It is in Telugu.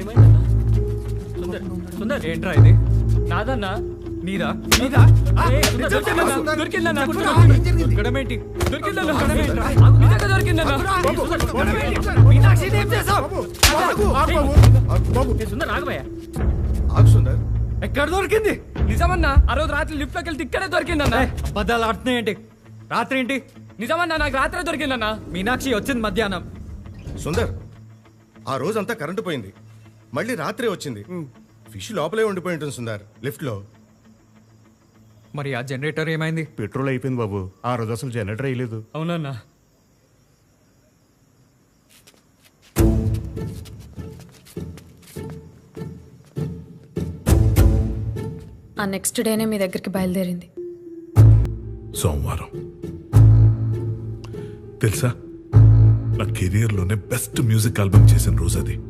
ఏమైందన్నా సుందర్ సుందర్ ఏంట్రా ఇది నాదన్నా నీదా నీదా? దొరికిందన్నా, సుందర్. దొరికిందన్నా, నిజంగా దొరికిందన్నా ఆగు, సుందర్ ఆగు, సుందర్ ఎక్కడ దొరికింది నిజమన్నా ఆ రోజు రాత్రి లిఫ్ట్లోకి వెళ్తే ఇక్కడే దొరికిందన్నా అబద్ధాలు ఆడుతున్నాయి ఏంటి రాత్రి ఏంటి నిజమన్నా నాకు రాత్రే దొరికిందన్నా మీనాక్షి వచ్చింది మధ్యాహ్నం సుందర్ ఆ రోజంతా కరెంటు పోయింది మళ్ళీ రాత్రి వచ్చింది. ఫిష్ లోపలే ఉండిపోయి ఉంటుంది సుందర్. లిఫ్ట్లో. మరి ఆ జనరేటర్ ఏమైంది? పెట్రోల్ అయిపోయింది బాబు. ఆ రోజు అసలు జనరేటర్ వేయలేదు. అవునన్నా ఆ నెక్స్ట్ డేనే మీ దగ్గరికి బయలుదేరింది. సోమవారం. తెలుసా? నా కెరియర్లోనే బెస్ట్ మ్యూజిక్ ఆల్బమ్ చేసిన రోజు అది.